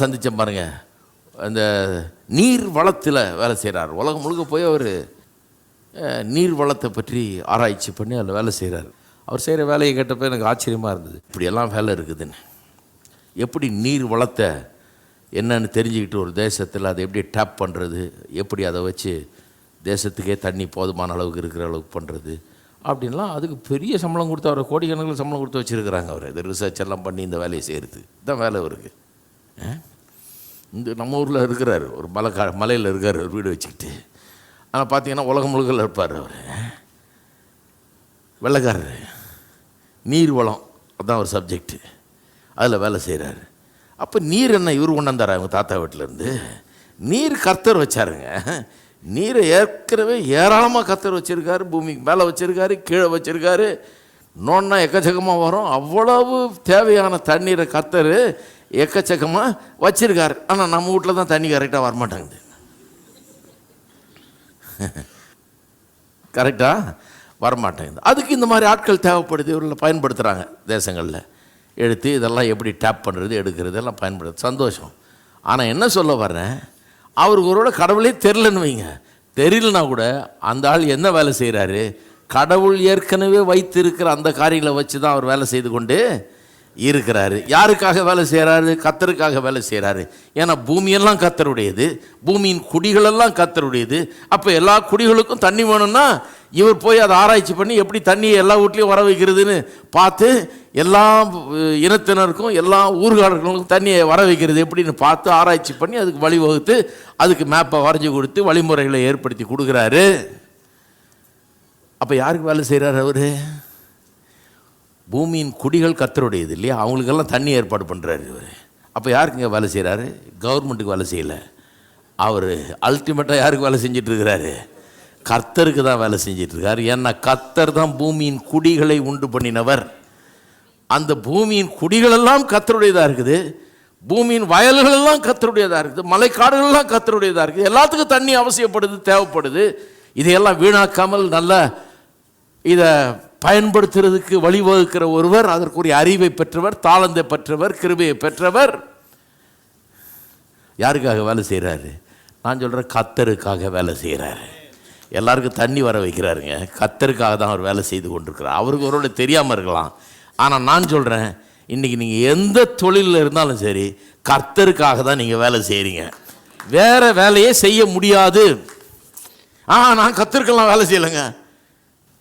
சந்திச்சேன் பாருங்க. அந்த நீர் வளத்தில் வேலை செய்கிறார் உலகம் முழுக்க போய் அவர் நீர் வளத்தை பற்றி ஆராய்ச்சி பண்ணி அதில் வேலை செய்கிறார் அவர் செய்கிற வேலையை கேட்டப்போ எனக்கு ஆச்சரியமாக இருந்தது. இப்படியெல்லாம் வேலை இருக்குதுன்னு. எப்படி நீர் வளத்தை என்னன்னு தெரிஞ்சுக்கிட்டு ஒரு தேசத்தில் அதை எப்படி டேப் பண்ணுறது எப்படி அதை வச்சு தேசத்துக்கே தண்ணி போதுமான அளவுக்கு இருக்கிற அளவுக்கு பண்ணுறது அப்படின்லாம் அதுக்கு பெரிய சம்பளம் கொடுத்து அவரை கோடிக்கணக்கில் சம்பளம் கொடுத்து வச்சுருக்கிறாங்க அவர். இது ரிசர்ச் எல்லாம் பண்ணி இந்த வேலையை செய்கிறது இதுதான் வேலை அவருக்கு. இந்த நம்ம ஊரில் இருக்கிறார் ஒரு மலை கா மலையில் இருக்கார் ஒரு வீடு வச்சுக்கிட்டு. ஆனால் பார்த்தீங்கன்னா உலகம் முழுக்கல இருப்பார் அவர். வெள்ளைக்காரர். நீர் வளம் அதுதான் ஒரு சப்ஜெக்ட்டு அதில் வேலை செய்கிறாரு அப்போ நீர் என்ன இவர் கொண்டாந்தாரா அவங்க தாத்தா வீட்டிலேருந்து நீர் கர்த்தர் வச்சாருங்க. நீரை ஏற்கனவே ஏராளமாக கத்தர் வச்சுருக்காரு பூமிக்கு மேலே வச்சுருக்காரு கீழே வச்சுருக்காரு. நோன்னா எக்கச்சக்கமாக வரும். அவ்வளவு தேவையான தண்ணீரை கத்தர் எக்கச்சக்கமாக வச்சுருக்காரு. ஆனால் நம்ம வீட்டில் தான் தண்ணி கரெக்டாக வரமாட்டாங்குது. கரெக்டாக வரமாட்டேங்குது. அதுக்கு இந்த மாதிரி ஆட்கள் தேவைப்படுது இவர்களை பயன்படுத்துகிறாங்க தேசங்களில். எடுத்து இதெல்லாம் எப்படி டேப் பண்ணுறது எடுக்கிறது எல்லாம் பயன்படுது. சந்தோஷம். ஆனால் என்ன சொல்ல வர்றேன்? அவருக்கு ஒருவோட கடவுளே தெரிலன்னு வைங்க. தெரியலனா கூட அந்த ஆள் என்ன வேலை செய்கிறாரு கடவுள் ஏற்கனவே வைத்திருக்கிற அந்த காரியங்களை வச்சு தான் அவர் வேலை செய்து கொண்டு இருக்கிறாரு. யாருக்காக வேலை செய்கிறாரு கத்தருக்காக வேலை செய்கிறாரு ஏன்னா பூமியெல்லாம் கத்தருடையது. பூமியின் குடிகளெல்லாம் கத்தருடையது. அப்போ எல்லா குடிகளுக்கும் தண்ணி வேணும்னா இவர் போய் அதை ஆராய்ச்சி பண்ணி எப்படி தண்ணியை எல்லா வீட்லேயும் வர வைக்கிறதுன்னு பார்த்து எல்லா இனத்தினருக்கும் எல்லா ஊர்காரர்களுக்கும் தண்ணியை வர வைக்கிறது எப்படின்னு பார்த்து ஆராய்ச்சி பண்ணி அதுக்கு வழிவகுத்து அதுக்கு மேப்பை வரைஞ்சி கொடுத்து வழிமுறைகளை ஏற்படுத்தி கொடுக்குறாரு. அப்போ யாருக்கு வேலை செய்கிறார் அவர்? பூமியின் குடிகள் கத்தருடையது இல்லையா? அவங்களுக்கெல்லாம் தண்ணி ஏற்பாடு பண்ணுறாரு இவர். அப்போ யாருக்குங்க வேலை செய்கிறாரு கவர்மெண்ட்டுக்கு வேலை செய்யலை. அவர் அல்டிமேட்டாக யாருக்கு வேலை செஞ்சிட்ருக்கிறாரு? கர்த்தருக்கு தான் வேலை செஞ்சிட்ருக்கார். ஏன்னா கர்த்தர் தான் பூமியின் குடிகளை உண்டு பண்ணினவர். அந்த பூமியின் குடிகளெல்லாம் கத்தருடையதாக இருக்குது. பூமியின் வயல்களெல்லாம் கத்தருடையதாக இருக்குது. மலைக்காடுகள்லாம் கத்தருடையதாக இருக்குது. எல்லாத்துக்கும் தண்ணி அவசியப்படுது தேவைப்படுது. இதையெல்லாம் வீணாக்காமல் நல்ல இதை பயன்படுத்துறதுக்கு வழிவகுக்கிற ஒருவர் அதற்குரிய அறிவை பெற்றவர் தாளந்தை பெற்றவர் கிருபையை பெற்றவர். யாருக்காக வேலை செய்கிறாரு நான் சொல்கிறேன் கத்தருக்காக வேலை செய்கிறாரு எல்லாருக்கும் தண்ணி வர வைக்கிறாருங்க. கத்தருக்காக தான் அவர் வேலை செய்து கொண்டிருக்கிறார். அவருக்கு ஒரு தெரியாமல் இருக்கலாம். ஆனால் நான் சொல்கிறேன் இன்றைக்கி நீங்கள் எந்த தொழிலில் இருந்தாலும் சரி கர்த்தருக்காக தான் நீங்கள் வேலை செய்கிறீங்க வேறு வேலையே செய்ய முடியாது. ஆ நான் கத்தருக்கெல்லாம் வேலை செய்யலைங்க.